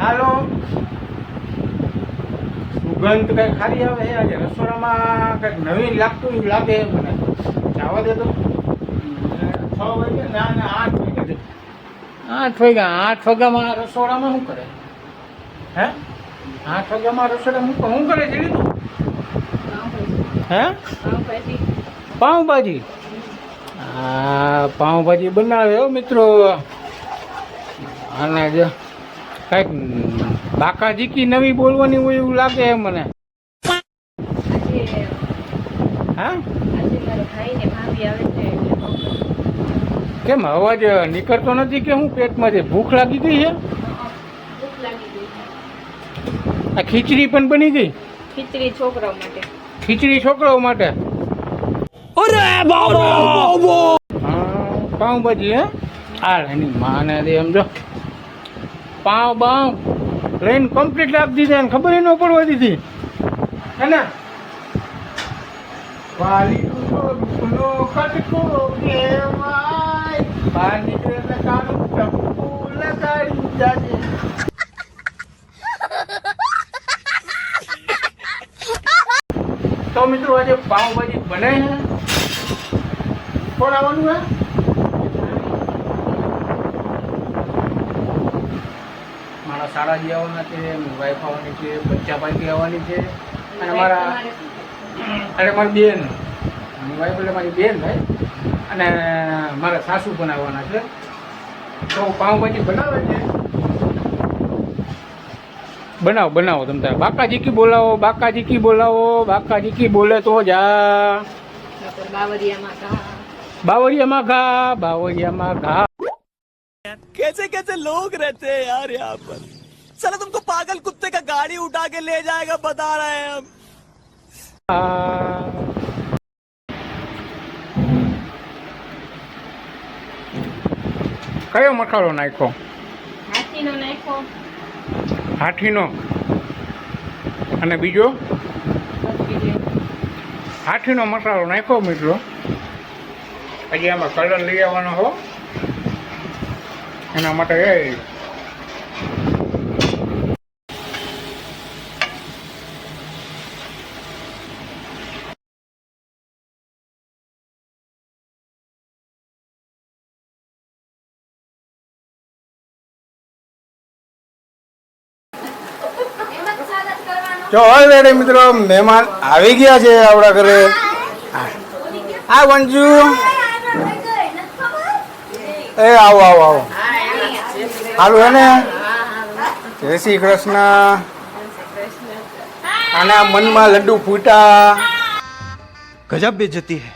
હાલો. સુગંધ કઈ ખારી આવે? છે આજે રસોડામાં કંઈક નવીન લાગતું એવું લાગે મને. જવા દે તો છ વાગે ના ના આઠ વાગે આઠ વાગ્યા આઠ વાગ્યામાં રસોડામાં શું કરે? હે? આઠ વાગ્યામાં રસોડામાં શું શું કરે છે હે? પાઉંભાજી. હા પાઉંભાજી બનાવે હો મિત્રો. અને જો કંઈક બાકાજી કી નવી બોલવાની હોય એવું લાગે એમ મને. હા? કેમ અવાજ નીકળતો નથી કે હું પેટમાંથી ભૂખ લાગી ગઈ છે આ ખીચડી પણ બની ગઈ? ખીચડી છોકરાઓ માટે. ખીચડી છોકરાઓ માટે હા, પાઉંભાજી હે? આ એની માને દે એમ બાવ. લઈને કમ્પ્લીટ આપી દીધા એને ખબર ન પડવા દીધી. હે ને. તો મિત્રો આજે પાઉંભાજી બને છે. ખોરાવાનું હે? મારા શાળાજી આવવાના છે વાઈફ આવવાની છે બચ્ચા પાકી આવવાની છે. અને મારા અરે મારી બેન. વાઈફ એટલે મારી બેન ભાઈ. અને મારા સાસુ પણ આવવાના છે. તો પાઉંભાજી બનાવે છે. બનાવો બનાવો તમ તારે. બાકાજી કી બોલાવો બાકાજી કી બોલાવો બાકાજી કી બોલે તો જા. બાવરિયામાં ઘા બાવરિયામાં ઘા બાવરિયામાં ઘા कैसे कैसे लोग रहते हैं यार यहाँ पर साला तुमको पागल कुत्ते का गाड़ी उठा के ले जाएगा बता रहे हैं हम કયો મસાલો નાખ્યો હાથીનો નાખો હાથીનો અને બીજો બસ બીજું હાથીનો મસાલો નાખ્યો મિત્રો હજી આમાં કલર લઈ આવવાનો હો એના માટે એ. જો ઓલરેડી મિત્રો મહેમાન આવી ગયા છે આપણા ઘરે. આ વંજુ એ આવો આવો આવો. હાલું હે ને જય શ્રી કૃષ્ણ. આના મનમાં લડ્ડુ ફૂટા. ગજબ બે જતી હે.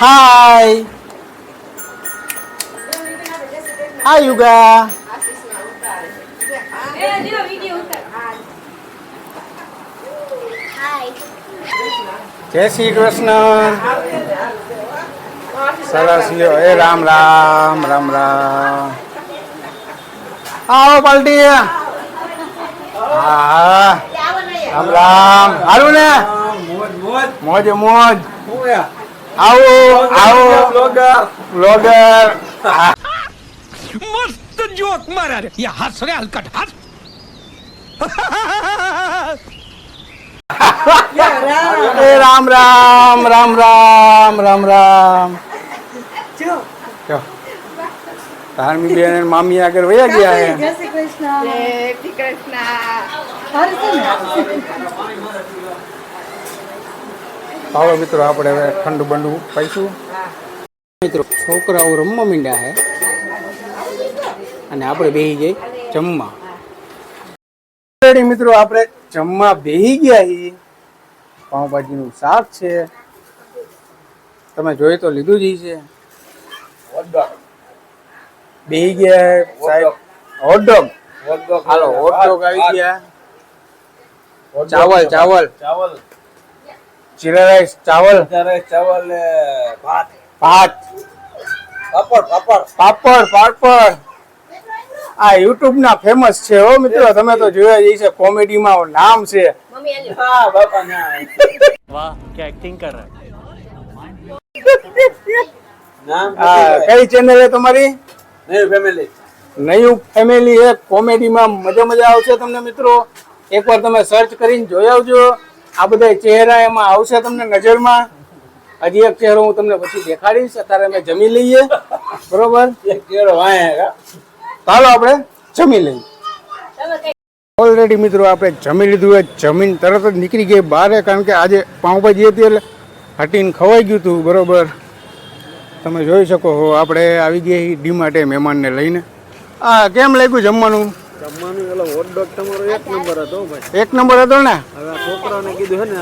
હાય. આ યુગા. જય શ્રી કૃષ્ણ. સરસ લ્યો એ રામ રામ રામ રામ. આવો પાલટી. રામ રામ. હારું ને. મોજ મોજ. આવો આવો. બ્લોગર. મસ્ત જોક મારા રે. યા હસ રે હલકટ હસ રામ રામ રામ રામ રામ રામ. ધાર્મિક બેન અને મામી આગળ વયા ગયા છે જય શ્રી કૃષ્ણ. આવો મિત્રો આપણે હવે ઠંડુ બંડુ પૈસું મિત્રો છોકરાઓ રમવા મીંડ્યા છે અને આપણે બેસી જઈ જમવા. મિત્રો આપણે જમવા બેસી ગયા હી પાઉંભાજીનું શાક છે. તમે જોઈ તો લીધું જ છે. હોટડોગ ગયા સાહેબ. હોટડોગ હાલો હોટડોગ આવી ગયા. ચાવલ ચાવલ. ચાવલ. ચીરા રાઈસ ચાવલ. ચાવલ ભાત. ભાત. પાપડ પાપડ. પાપડ પાપડ. આ યુટ્યુબ ના ફેમસ છે હો મિત્રો. તમે તો જોયા જઈ છે કોમેડી માં નામ છે. હા બાપા ના. વાહ કે એક્ટિંગ કર રહા? આ કઈ ચેનલ છે તમારી? નહીં ફેમિલી નયું ફેમિલી એ કોમેડીમાં મજા મજા આવશે તમને મિત્રો. એકવાર તમે સર્ચ કરીને જોઈ આવજો. આ બધા ચહેરા એમાં આવશે તમને નજરમાં. હજી એક ચહેરો હું તમને પછી દેખાડીશ. અત્યારે અમે જમી લઈએ. બરોબર? એક કેળો ચાલો આપણે જમી લઈએ. ઓલરેડી મિત્રો આપણે જમી લીધું હોય જમીન તરત જ નીકળી ગઈ બહાર કારણ કે આજે પાઉંભાજી હતી એટલે હટીને ખવાઈ ગયું હતું બરોબર? તમે જોઈ શકો છો આપણે આવી ગયા ડી માટે મહેમાનને લઈને. આ કેમ લાગ્યું જમવાનું? જમવાનું પેલો હોટ ડોગ તમારો એક નંબર હતો ભાઈ. એક નંબર હતો ને? હવે આ છોકરાને કીધું હે ને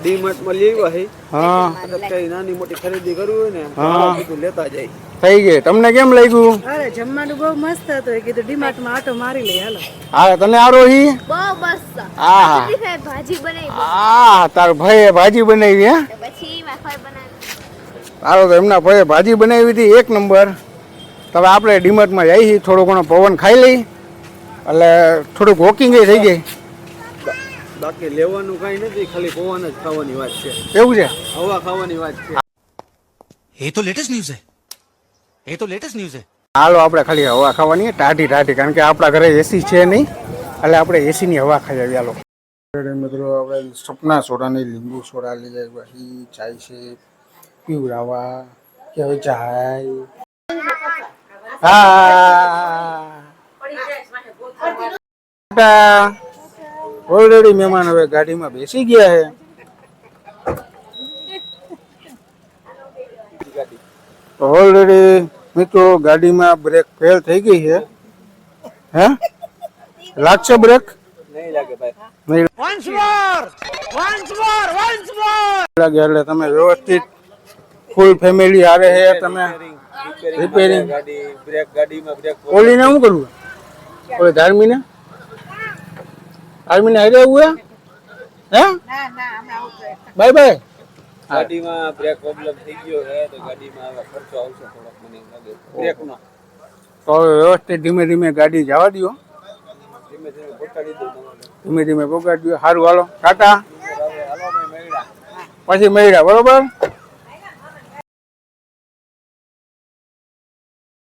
ડી માર્ટમાં લઈ આવ્યા હે. હા કઈ નાની મોટી ખરીદી કરવી હોય ને હા. કીધું લેતા જાય. થઈ ગઈ. તમને કેમ લાગ્યું? અરે જમવાનું બહુ મસ્ત હતું. એ કીધું ડીમાર્ટમાં આટો મારી લઈ હાલો. હા તને આરોહી બહુ મસ્ત. આ ભાજી બનાવી આ તાર ભાઈએ ભાજી બનાવી હે? મેં હાલો તો એમના ભાઈએ ભાજી બનાવી હતી એક નંબર. તો હવે આપણે ડીમટમાં જઈએ થોડો ઘણો પવન ખાઈ લઈ. એટલે થોડુંક વોકિંગ થઈ ગઈ. બાકી લેવાનું કાંઈ નથી ખાલી પવન જ ખાવાની વાત છે. એવું છે? હવા ખાવાની વાત છે. એ તો લેટેસ્ટ ન્યૂઝ છે. એ તો લેટેસ્ટ ન્યૂઝ છે. હાલો આપણે ખાલી હવા ખાવાની ટાઢી ટાઢી કારણ કે આપણા ઘરે એસી છે નહીં. એટલે આપણે એસીની હવા ખાઈ આવી હાલો. મિત્રો આપણે સપના સોડાની લીંબુ સોડા લઈ જાય ચાય છે પીવડાવવા કે હવે ચાય હા. ઓલરેડી મહેમાન હવે ગાડીમાં બેસી ગયા છે. ઓલરેડી મિત્રો ગાડીમાં બ્રેક ફેલ થઈ ગઈ છે. હે? લાગશે બ્રેક નહીં લાગે ભાઈ. નહીં. લાગે એટલે તમે વ્યવસ્થિત ફૂલ ફેમિલી હારે હે તમે રિપેરિંગ ગાડી બ્રેક ગાડીમાં બ્રેક ઓલીને શું કરવું? ઓલી ધાર્મીને? ધાર્મીને હારે આવું હે? હે? Bye bye. ગાડીમાં બ્રેક પ્રોબ્લેમ થઈ ગયો છે તો ગાડીમાં હવે ખર્ચો આવશે થોડોક મને લાગે. બ્રેકનો. તો વ્યવસ્થિત ધીમે ધીમે ગાડી જવા દો ધીમે ધીમે પકડી દો ધીમે ધીમે પગાડી દો સારું હાલો. ટાટા. પછી મળ્યા બરોબર?